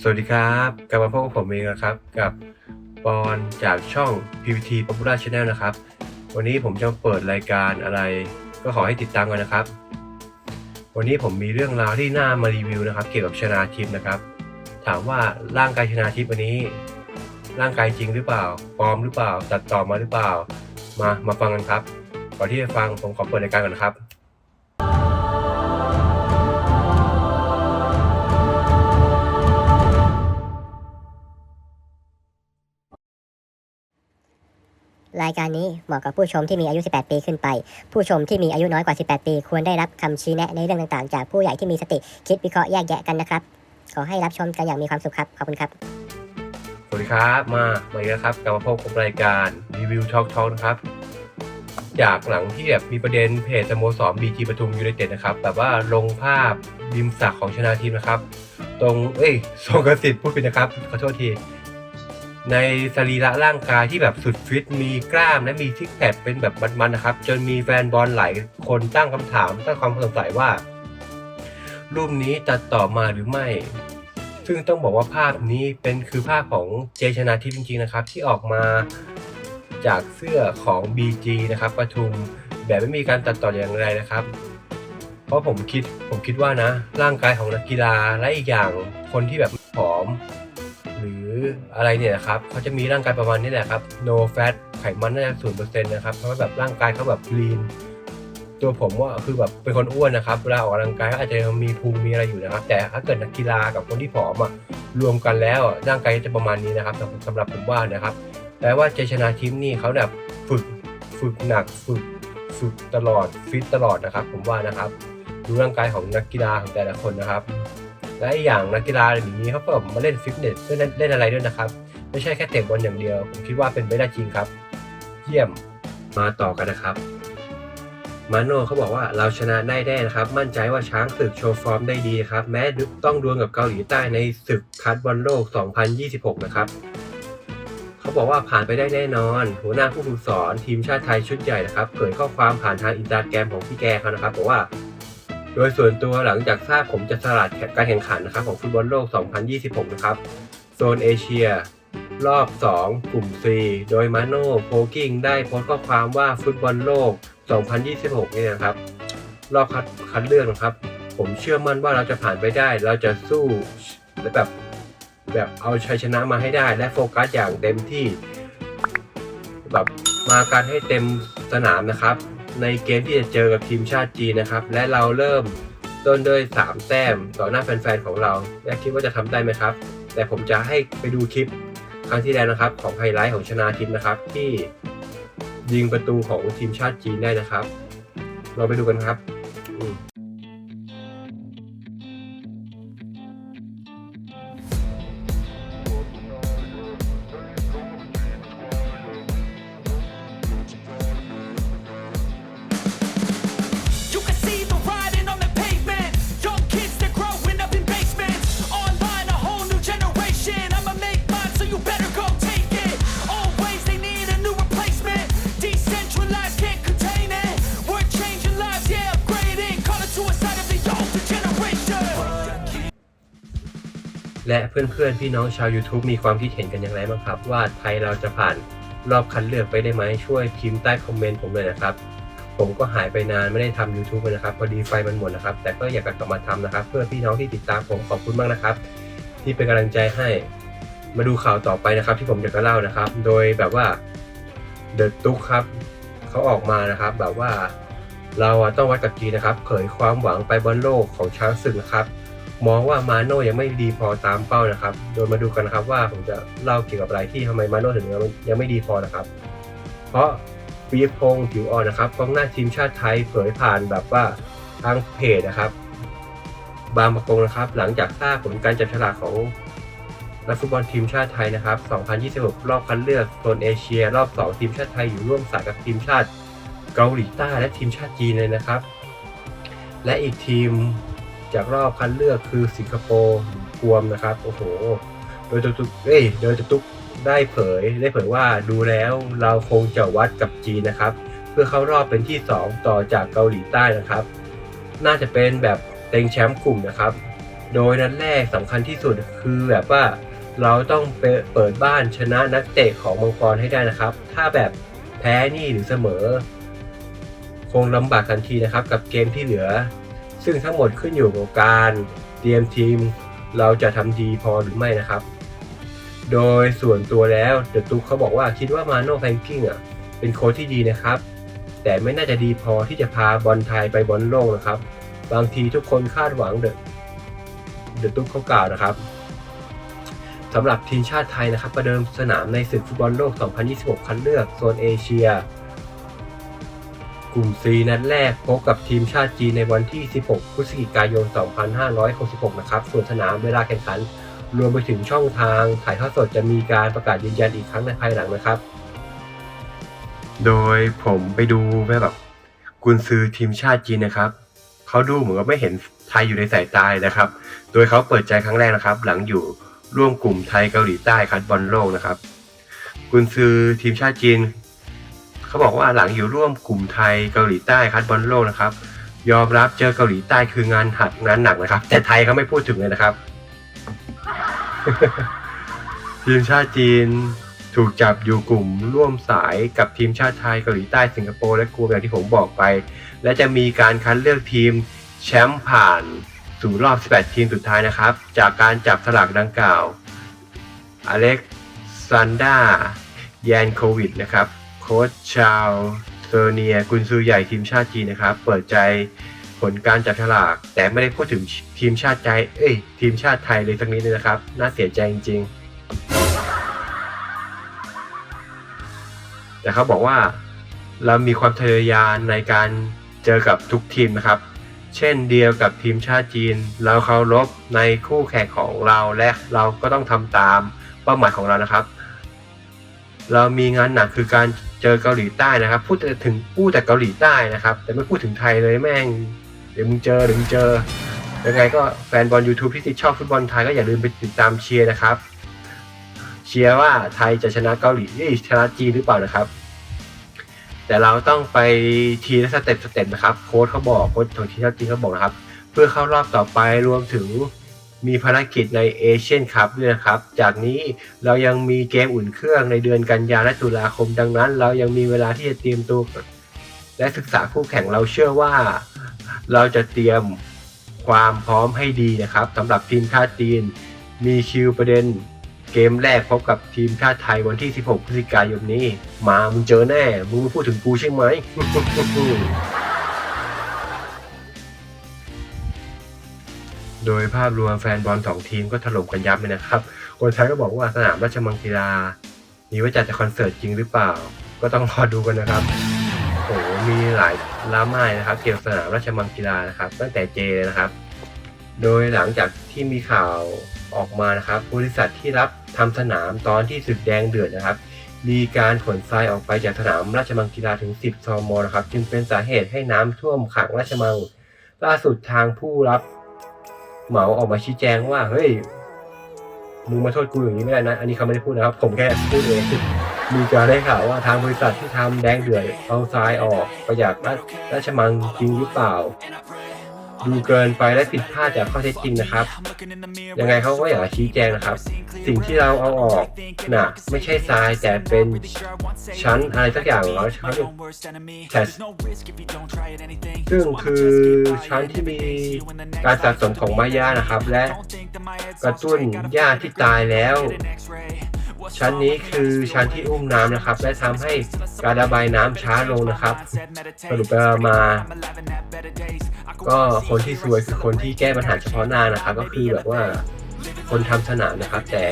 สวัสดีครับกลับมาพบกับผมเองนะครับ กับปอนจากช่อง PPT Popular Channel นะครับ วันนี้ผมจะเปิดรายการอะไร ก็ขอให้ติดตามกันนะครับ วันนี้ผมมีเรื่องราวที่น่ามารีวิวนะครับ เกี่ยวกับชนาทิพย์นะครับ ถามว่าร่างกายชนาทิพย์วันนี้ ร่างกายจริงหรือเปล่าปลอมหรือเปล่า ตัดต่อมาหรือเปล่า มามาฟังกันครับก่อนที่จะฟังผมขอเปิดรายการก่อนนะครับ รายการนี้เหมาะกับผู้ชมที่มีอายุ 18 ปีขึ้นไป ผู้ชมที่มีอายุน้อยกว่า 18 ปี ควรได้รับคำชี้แนะในเรื่องต่างๆ จากผู้ใหญ่ที่มีสติคิดวิเคราะห์แยกแยะกันนะครับ ขอให้รับชมกันอย่างมีความสุขครับ ขอบคุณครับ สวัสดีครับมามาอีกแล้วครับกลับมาพบกับรายการรีวิวช็อกช็อกนะครับ จากหลังที่แบบมีประเด็นเพจสโมสรบีจีปทุมยูไนเต็ดนะครับแบบว่าลงภาพริมสระของชนาทีมนะครับ ตรงเอ้ยทรงกสิทธิ์พูดผิดนะครับขอโทษที ในสรีระร่างกายที่แบบสุดฟิตมีกล้ามและมีซิกแพคเป็นแบบมันๆนะครับ จนมีแฟนบอลหลายคนตั้งคำถามตั้งความสงสัยว่า รูปนี้ตัดต่อมาหรือไม่ ซึ่งต้องบอกว่าภาพนี้เป็นคือภาพของเจชนาทิพย์จริงๆนะครับ ที่ออกมาจากเสื้อของ BG นะครับปทุมแบบไม่มีการตัดต่ออย่างไรนะครับ เพราะผมคิดผมคิดว่านะ ร่างกายของนักกีฬาและอีกอย่างคนที่แบบผอม ออะไรเนี่ยครับเขาจะมีร่างกายประมาณนี้แหละครับ no fat ไขมันน่าจะศูนย์เปอร์เซ็นต์นะครับเพราะว่าแบบร่างกายเขาแบบ lean ตัวผมว่าคือแบบเป็นคนอ้วนนะครับเวลาออกกำลังกายก็อาจจะมีพุงมีอะไรอยู่นะครับ แต่ถ้าเกิดนักกีฬากับคนที่ผอมอะรวมกันแล้วร่างกายจะประมาณนี้นะครับสำหรับผมว่านะครับแปลว่าเจชนาทิมนี่เขาแบบฝึกฝึกหนักฝึกฝึกตลอดฟิตตลอดนะครับ ผมว่านะครับ ดูร่างกายของนักกีฬาของแต่ละคนนะครับ และอีกอย่างนักกีฬาอย่างนี้เขาก็มาเล่นฟิตเนสเล่นเล่นอะไรด้วยนะครับ ไม่ใช่แค่เตะบอลอย่างเดียว ผมคิดว่าเป็นไปได้จริงครับ เยี่ยมมาต่อกันนะครับมาโน่เขาบอกว่าเราชนะได้แน่นะครับ มั่นใจว่าช้างศึกโชว์ฟอร์มได้ดีครับ แม้ต้องดวลกับเกาหลีใต้ในศึกคัดบอลโลก 2026 นะครับเขาบอกว่าผ่านไปได้แน่นอน หัวหน้าผู้ฝึกสอนทีมชาติไทยชุดใหญ่นะครับเผยข้อความผ่านทางอินสตาแกรมของพี่แกเขานะครับบอกว่า โดยส่วนตัวหลังจากทราบผมจะสลัดการแข่งขันนะครับของฟุตบอลโลก 2026 นะครับ โซนเอเชีย รอบ 2 กลุ่ม C โดยมาโน่โพกิ้งได้โพสต์ข้อความว่าฟุตบอลโลก 2026 เนี่ยนะครับ รอบคัดคัดเลือกนะครับ ผมเชื่อมั่นว่าเราจะผ่านไปได้ เราจะสู้และแบบแบบเอาชัยชนะมาให้ได้ และโฟกัสอย่างเต็มที่ แบบมาการให้เต็มสนามนะครับ ในเกมที่จะเจอกับทีมชาติจีนนะครับ และเราเริ่มต้นด้วย 3 แต้มต่อหน้าแฟนๆของเราและคิดว่าจะทำได้ไหมครับ แต่ผมจะให้ไปดูคลิปครั้งที่แล้วนะครับ ของไฮไลท์ของชนาทิพย์นะครับ ที่ยิงประตูของทีมชาติจีนได้นะครับ เราไปดูกันครับ และเพื่อนๆ พี่น้องชาว YouTube มีความคิดเห็นกันอย่างไรบ้างครับ ว่าไทยเราจะผ่านรอบคัดเลือกไปได้ไหมช่วยพิมพ์ใต้คอมเมนต์ผมเลยนะครับ ผมก็หายไปนานไม่ได้ทำ YouTube เลยนะครับ พอดีไฟมันหมดนะครับ แต่ก็อยากกลับมาทำนะครับ เพื่อพี่น้องที่ติดตามผมขอบคุณมากนะครับ ที่เป็นกำลังใจให้มาดูข่าวต่อไปนะครับ ที่ผมอยากจะเล่านะครับ โดยแบบว่าเดอะตุ๊กครับเขาออกมานะครับ แบบว่าเราต้องวัดกับจีนนะครับ เผยความหวังไปบอลโลกของช้างศึกนะครับ มองว่ามาโน่ยังไม่ดีพอตามเป้านะครับ โดยมาดูกันนะครับว่าผมจะเล่าเกี่ยวกับอะไรที่ทำไมมาโน่ถึงยังไม่ยังไม่ดีพอนะครับ เพราะปีพงศ์ผิวอ่อนนะครับกองหน้าทีมชาติไทยเผยผ่านแบบว่าทางเพจนะครับ บางประกงนะครับ หลังจากทราบผลการจับฉลากของนักฟุตบอลทีมชาติไทยนะครับ 2026 รอบคัดเลือกโซนเอเชีย รอบ 2 ทีมชาติไทยอยู่ร่วมสายกับทีมชาติเกาหลีใต้และทีมชาติจีนเลยนะครับ และอีกทีม จากรอบคัดเลือกคือสิงคโปร์กวมนะครับ โอ้โห โดยตุกเอ้ยโดยตุกได้เผย ได้เผยว่าดูแล้วเราคงจะวัดกับจีนนะครับ เพื่อเข้ารอบเป็นที่ 2 ต่อจากเกาหลีใต้นะครับ น่าจะเป็นแบบเต็งแชมป์กลุ่มนะครับ โดยนัดแรกสำคัญที่สุดคือแบบว่าเราต้องเปเปิดบ้านชนะนักเตะของมังกรให้ได้นะครับ ถ้าแบบแพ้นี่หรือเสมอ คงลำบากทันทีนะครับ กับเกมที่เหลือ ซึ่งทั้งหมดขึ้นอยู่กับการเตรียมทีม เราจะทำดีพอหรือไม่นะครับ โดยส่วนตัวแล้วเดอะตุ๊กเขาบอกว่าคิดว่ามาโน่แฟงกิ้งอะเป็นโค้ชที่ดีนะครับ แต่ไม่น่าจะดีพอที่จะพาบอลไทยไปบอลโลกนะครับ บางทีทุกคนคาดหวังเดอะเดอะตุ๊กเขากล่าวนะครับสำหรับทีมชาติไทยนะครับประเดิมสนามในศึกฟุตบอลโลก 2026 คัดเลือกโซนเอเชีย กลุ่ม C นัดแรกพบกับทีมชาติจีนในวันที่ 16 พฤศจิกายน 2566 นะครับ ส่วนสนามเวลาแข่งขัน รวมไปถึงช่องทางถ่ายทอดสดจะมีการประกาศยืนยันอีกครั้งในภายหลังนะครับ โดยผมไปดูแบบกุนซือทีมชาติจีนนะครับ เขาดูเหมือนกับไม่เห็นไทยอยู่ในสายตาเลยนะครับ โดยเขาเปิดใจครั้งแรกนะครับ หลังอยู่ร่วมกลุ่มไทยเกาหลีใต้คัดบอลโลกนะครับ กุนซือทีมชาติจีน เขาบอกว่าหลังอยู่ร่วมกลุ่มไทยเกาหลีใต้คัดบอลโลกนะครับ ยอมรับเจอเกาหลีใต้คืองานหัดงานหนักนะครับ แต่ไทยเขาไม่พูดถึงเลยนะครับทีมชาติจีนถูกจับอยู่กลุ่มร่วมสายกับทีมชาติไทยเกาหลีใต้สิงคโปร์และกรูอย่างที่ผมบอกไป และจะมีการคัดเลือกทีมแชมป์ผ่านสู่รอบ 18 ทีมสุดท้ายนะครับ จากการจับสลากดังกล่าวอเล็กซานดาแยนโควิดนะครับ โค้ชชาวเซอร์เนียกุนซือใหญ่ทีมชาติจีนนะครับ เปิดใจผลการจับฉลาก แต่ไม่ได้พูดถึงทีมชาติใจเอ้ยทีมชาติไทยเลยสักนิดเลยนะครับ น่าเสียใจจริง ๆ แต่เขาบอกว่าเรามีความทะเยอทะยานในการเจอกับทุกทีมนะครับ เช่นเดียวกับทีมชาติจีน เราเคารพในคู่แข่งของเราและเราก็ต้องทำตามเป้าหมายของเรานะครับ เรามีงานหนักคือการ จอเกาหลีใต้นะครับ พูดแต่ถึงพูดแต่เกาหลีใต้นะครับ แต่ไม่พูดถึงไทยเลยแม่ง เดี๋ยวมึงเจอเดี๋ยวมึงเจอยังไงก็แฟนบอล YouTube ที่ติดชอบฟุตบอลไทยก็อย่าลืมไปติดตามเชียร์นะครับ เชียร์ว่าไทยจะชนะเกาหลีชนะจีนหรือเปล่านะครับ แต่เราต้องไปทีละสเต็ปสเต็ปนะครับ โค้ชเขาบอกโค้ชของทีมชาติจีนเขาบอกนะครับ เพื่อเข้ารอบต่อไปรวมถึง มีภารกิจในเอเชียนคัพด้วยนะครับ จากนี้เรายังมีเกมอุ่นเครื่องในเดือนกันยาและตุลาคมดังนั้น เรายังมีเวลาที่จะเตรียมตัวและศึกษาคู่แข่งเราเชื่อว่า เราจะเตรียมความพร้อมให้ดีนะครับสำหรับทีมชาติจีน มีคิวประเด็นเกมแรกพบกับทีมชาติไทยวันที่ 16 พฤศจิกายนนี้ มามึงเจอแน่ มึงม่พูดถึงกูใช่ไหม โดยภาพรวมแฟนบอลสองทีมก็ถล่มกันยับเลยนะครับ คนไทยก็บอกว่าสนามราชมังคลามีไว้จัดแต่คอนเสิร์ตจริงหรือเปล่า ก็ต้องรอดูกันนะครับโอ้โหมีหลายล่าไม้นะครับเกี่ยวกับสนามราชมังคลานะครับ ตั้งแต่เจเลยนะครับ โดยหลังจากที่มีข่าวออกมานะครับ บริษัทที่รับทำสนามตอนที่ศึกแดงเดือดนะครับมีการขนทรายออกไปจากสนามราชมังคลาถึง 10 ซมนะครับ จึงเป็นสาเหตุให้น้ำท่วมขังราชมังล่าสุดทางผู้รับ เหมาออกมาชี้แจงว่า เฮ้ย มึงมาโทษกูอย่างนี้ไม่ได้นะ อันนี้เขาไม่ได้พูดนะครับ ผมแค่พูดเอง มีการได้ข่าวว่าทางบริษัทที่ทำแดงเดือดเอาทรายออกประหยัดราชมังจริงหรือเปล่า ดูเกินไปและผิดพลาดจากข้อเท็จจริงนะครับ ยังไงเขาก็อยากชี้แจงนะครับ สิ่งที่เราเอาออกน่ะไม่ใช่ทรายแต่เป็นชั้นอะไรสักอย่างเราเขาเรียกแทสซึ่งคือชั้นที่มีการสะสมของไม้หญ้านะครับ และกระตุ้นหญ้าที่ตายแล้ว ชั้นนี้คือชั้นที่อุ้มน้ำนะครับ และทำให้การระบายน้ำช้าลงนะครับสรุปมา ก็คนที่ซวยคือคนที่แก้ปัญหาเฉพาะหน้านะครับ ก็คือแบบว่าคนทำสนามนะครับ แต่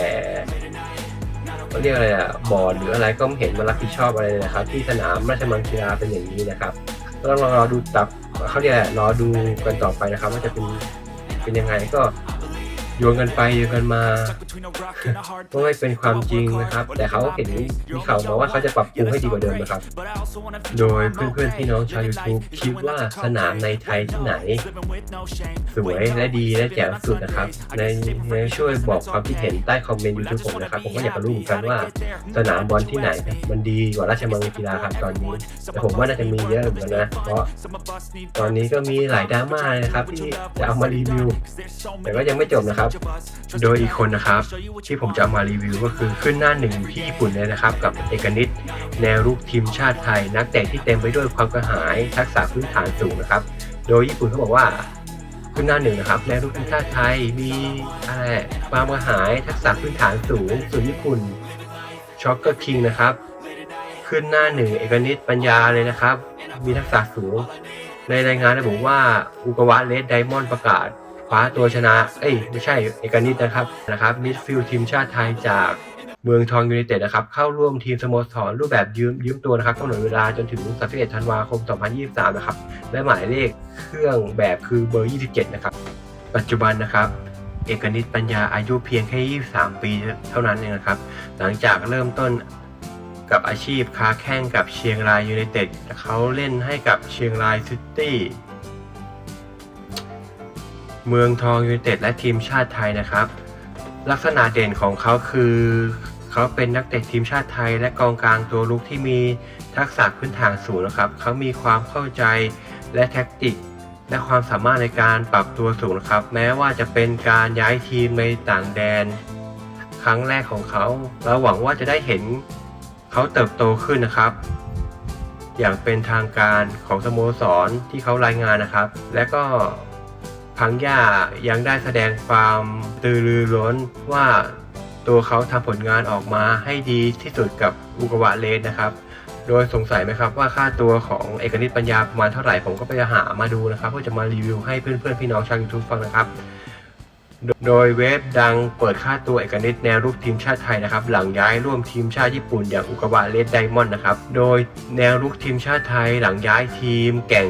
เขาเรียกอะไรอะบอร์ดหรืออะไรก็ไม่เห็นมารับผิดชอบอะไรเลยนะครับ ที่สนามราชมังคลาเป็นอย่างนี้นะครับก็ต้องรอดูตับเขาเรียกรอดูกันต่อไปนะครับ ว่าจะเป็นเป็นยังไงก็ โยนกันไปโยนกันมา between a rock and a hard ก็ไม่เป็นความจริงนะครับ แต่เขาเห็นมีข่าวมาว่าเขาจะปรับปรุงให้ดีกว่าเดิมนะครับ but I also wanna โดยเพื่อนๆพี่น้องชาว YouTube คิดว่าสนามในไทยที่ไหน living with no shame สวยและดีและแจ๋วสุดนะครับ ในในช่วยบอกความคิดเห็นใต้คอมเมนต์ YouTube ผมนะครับ ผมก็อยากรู้เหมือนกันว่าสนามบอลที่ไหน มันดีกว่าราชมังคลากีฬาครับตอนนี้ แต่ผมว่าน่าจะมีเยอะเหมือนกันนะเพราะตอนนี้ก็มีหลายดราม่าเลยนะครับที่จะเอามารีวิวแต่ก็ยังไม่จบนะครับโดยอีกคนนะครับ ที่ผมจะเอามารีวิวก็คือขึ้นหน้าหนึ่งที่ญี่ปุ่นเลยนะครับ กับเอกนิตแนวรุกทีมชาติไทย นักเตะที่เต็มไปด้วยความกระหายทักษะพื้นฐานสูงนะครับ โดยญี่ปุ่นเขาบอกว่าขึ้นหน้าหนึ่งนะครับแนวรุกทีมชาติไทยมีอะไรความกระหายทักษะพื้นฐานสูงส่วนญี่ปุ่นช็อกเกอร์คิงนะครับ ขึ้นหน้าหนึ่งเอกนิตปัญญาเลยนะครับ มีทักษะสูงในรายงานระบุว่าอุกวะเลสไดมอนด์ประกาศ คว้าตัวชนะ เอ้ยไม่ใช่เอกนิตนะครับนะครับมิดฟิลด์ทีมชาติไทยจากเมืองทองยูไนเต็ดนะครับเข้าร่วมทีมสโมสรรูปแบบยืมยืมตัวนะครับกำหนดเวลาจนถึง 31 ธันวาคม 2023 นะครับและหมายเลขเครื่องแบบคือเบอร์ 27 นะครับ ปัจจุบันนะครับ เอกนิตปัญญาอายุเพียงแค่ 23 ปีเท่านั้นเองนะครับ หลังจากเริ่มต้นกับอาชีพค้าแข่งกับเชียงรายยูไนเต็ดเขาเล่นให้กับเชียงรายซิตี้ เมืองทองยูไนเต็ดและทีมชาติไทยนะครับ ลักษณะเด่นของเขาคือ เขาเป็นนักเตะทีมชาติไทย และกองกลางตัวลุกที่มีทักษะพื้นฐานสูงนะครับ เขามีความเข้าใจและแท็กติก และความสามารถในการปรับตัวสูงนะครับ แม้ว่าจะเป็นการย้ายทีมในต่างแดน ครั้งแรกของเขาเราหวังว่าจะได้เห็นเขาเติบโตขึ้นนะครับอย่างเป็นทางการของสโมสรที่เขารายงานนะครับ และก็ พังย่ายังได้แสดงความตือรือร้นว่าตัวเขาทำผลงานออกมาให้ดีที่สุดกับอุกวะเลสนะครับ โดยสงสัยไหมครับว่าค่าตัวของเอกนิตปัญญาประมาณเท่าไหร่ ผมก็ไปหามาดูนะครับเพื่อจะมารีวิวให้เพื่อนๆ พี่น้องชาว YouTube ฟังนะครับ โดยเว็บดังเปิดค่าตัวเอกนิตแนวรุกทีมชาติไทยนะครับ หลังย้ายร่วมทีมชาติญี่ปุ่นอย่างอุกวะเลดไดมอนด์นะครับ โดยแนวรุกทีมชาติไทยหลังย้ายทีมแก่ง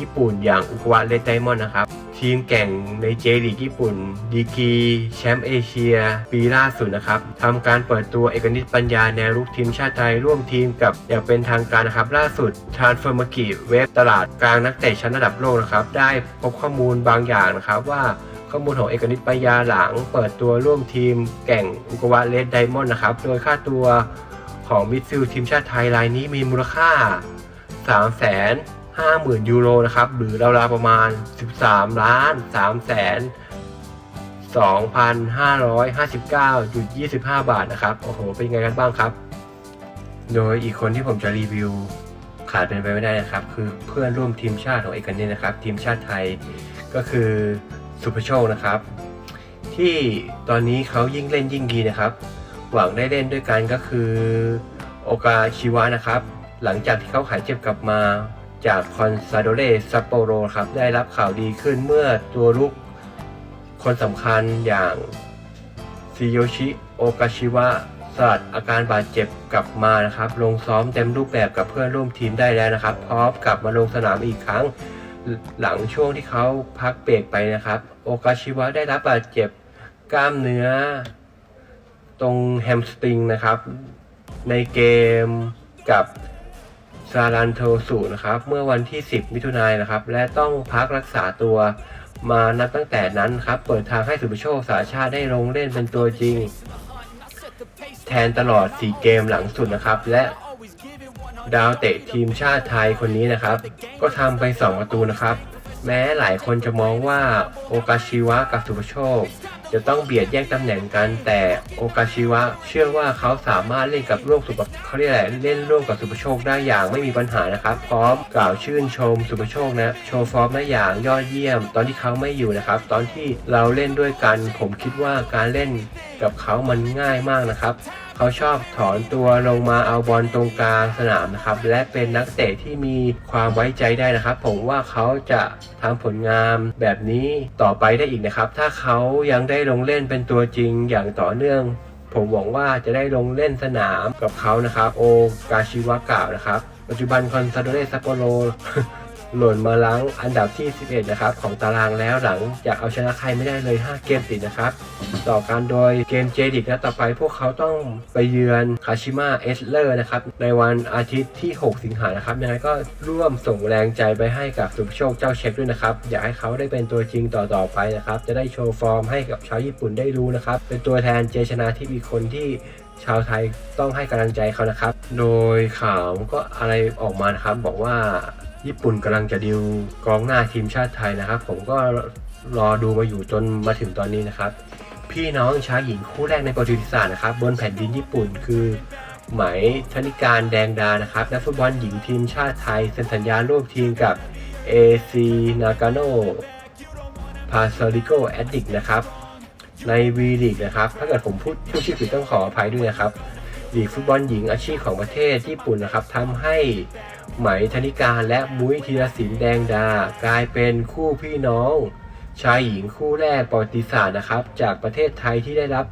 ญี่ปุ่นอย่างอุกวะเลดไดมอนด์นะครับ ทีมแก่งในเจลีกญี่ปุ่น ดีกีแชมป์เอเชีย ปีล่าสุดนะครับทำการเปิดตัวเอกนิตปัญญาแนวรุกทีมชาติไทยร่วมทีมกับอย่างเป็นทางการนะครับ ล่าสุดทรานเฟอร์มากิเว็บตลาดกลางนักเตะชั้นระดับโลกนะครับ ได้พบข้อมูลบางอย่างนะครับว่าข้อมูลของเอกนิตปัญญาหลัง เปิดตัวร่วมทีมแก่งอุกวะเลดไดมอนด์นะครับ โดยค่าตัวของมิดฟิลด์ทีมชาติไทยรายนี้มีมูลค่า3 5 0 0 0 0 ยูโรนะครับ หรือราวๆประมาณ 13 ล้าน3แสน2,559.25 บาทนะครับ โอ้โห เป็นไงกันบ้างครับ โดยอีกคนที่ผมจะรีวิวขาดเป็นไปไม่ได้นะครับ คือเพื่อนร่วมทีมชาติของเอกนิตนะครับ ทีมชาติไทยก็คือสุภโชคนะครับ ที่ตอนนี้เขายิ่งเล่นยิ่งดีนะครับ หวังได้เล่นด้วยกันก็คือโอกาชิวะนะครับ หลังจากที่เขาหายเจ็บกลับมา จากคอนซาโดเรซัปโปโรครับได้รับข่าวดีขึ้นเมื่อตัวลุกคนสำคัญอย่างซิโยชิโอกาชิวะสลัดอาการบาดเจ็บกลับมานะครับ ลงซ้อมเต็มรูปแบบกับเพื่อนร่วมทีมได้แล้วนะครับ พร้อมกลับมาลงสนามอีกครั้งหลังช่วงที่เขาพักเบรกไปนะครับ โอกาชิวะได้รับบาดเจ็บกล้ามเนื้อ ตรงแฮมสตริงนะครับ ในเกมกับ ซารันโทสูนะครับเมื่อวันที่ 10 มิถุนายนนะครับและต้องพักรักษาตัวมานับตั้งแต่นั้นครับเปิดทางให้สุภโชคสาชาติได้ลงเล่นเป็นตัวจริง แทนตลอด 4 เกมหลังสุดนะครับ และดาวเตะทีมชาติไทยคนนี้นะครับ ก็ทำไป 2 ประตูนะครับ แม้หลายคนจะมองว่าโอกาชิวะกับสุภโชค จะต้องเบียดแย่งตำแหน่งกัน แต่โอกาชิวะ เชื่อว่าเขาสามารถเล่นกับร่วมสุปเขาเรียกอะไรเล่นร่วมกับสุปโชคได้อย่างไม่มีปัญหานะครับ พร้อมกล่าวชื่นชมสุปโชคนะ โชว์ฟอร์มได้อย่างยอดเยี่ยม ตอนที่เขาไม่อยู่นะครับ ตอนที่เราเล่นด้วยกัน ผมคิดว่าการเล่นกับเขามันง่ายมากนะครับ เขาชอบถอนตัวลงมาเอาบอลตรงกลางสนามนะครับ และเป็นนักเตะที่มีความไว้ใจได้นะครับ ผมว่าเขาจะทำผลงานแบบนี้ต่อไปได้อีกนะครับ ถ้าเขายังได้ลงเล่นเป็นตัวจริงอย่างต่อเนื่องผมหวังว่าจะได้ลงเล่นสนามกับเขานะครับ โอกาชิวะกล่าวนะครับ ปัจจุบันคอนซาโดเรซัปโปโร หล่นมาล้างอันดับที่ 11 นะครับของตารางแล้วหลังจากเอาชนะใครไม่ได้เลย 5 เกมติดนะครับ ต่อการโดยเกมเจดิกและต่อไปพวกเขาต้องไปเยือนคาชิมะเอสเลอร์นะครับ ในวันอาทิตย์ที่ 6 สิงหานะครับยังไงก็ร่วมส่งแรงใจไปให้กับสุภโชคเจ้าเช็คด้วยนะครับ อยากให้เขาได้เป็นตัวจริงต่อๆไปนะครับ จะได้โชว์ฟอร์มให้กับชาวญี่ปุ่นได้รู้นะครับ เป็นตัวแทนเจชนะที่มีคนที่ชาวไทยต้องให้กำลังใจเขานะครับ โดยข่าวก็อะไรออกมานะครับบอกว่า ญี่ปุ่นกำลังจะดิวกองหน้าทีมชาติไทยนะครับ ผมก็รอดูมาอยู่จนมาถึงตอนนี้นะครับ พี่น้องชายหญิงคู่แรกในประวัติศาสตร์นะครับ บนแผ่นดินญี่ปุ่นคือไหมธนิการแดงดานะครับนักฟุตบอลหญิงทีมชาติไทยเซ็นสัญญาร่วมทีมกับ AC Nagano p a s a r i c o Addict นะครับในวีลีกนะครับ ถ้าเกิดผมพูดพูดชื่อผิดต้องขออภัยด้วยนะครับลีกฟุตบอลหญิงอาชีพของประเทศญี่ปุ่นนะครับทำให้ ไหมธนิการและมุ้ยธีรศิลป์แดงดา กลายเป็นคู่พี่น้อง ชายหญิงคู่แรกประวัติศาสตร์นะครับ จากประเทศไทยที่ได้รับ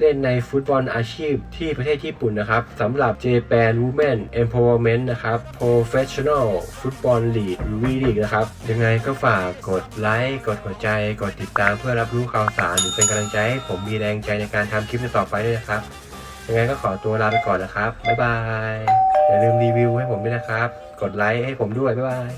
เล่นในฟุตบอลอาชีพที่ประเทศญี่ปุ่นนะครับสำหรับ Japan Women Empowerment นะครับ Professional Football League หรือ V League นะครับ ยังไงก็ฝากกดไลค์ กดหัวใจ กดติดตามเพื่อรับรู้ข่าวสาร หรือเป็นกำลังใจให้ผมมีแรงใจในการทำคลิปต่อไปด้วยนะครับ ยังไงก็ขอตัวลาไปก่อนนะครับ บ๊ายบาย อย่าลืมรีวิวให้ผมด้วยนะครับ กดไลค์ให้ผมด้วย บ๊ายบาย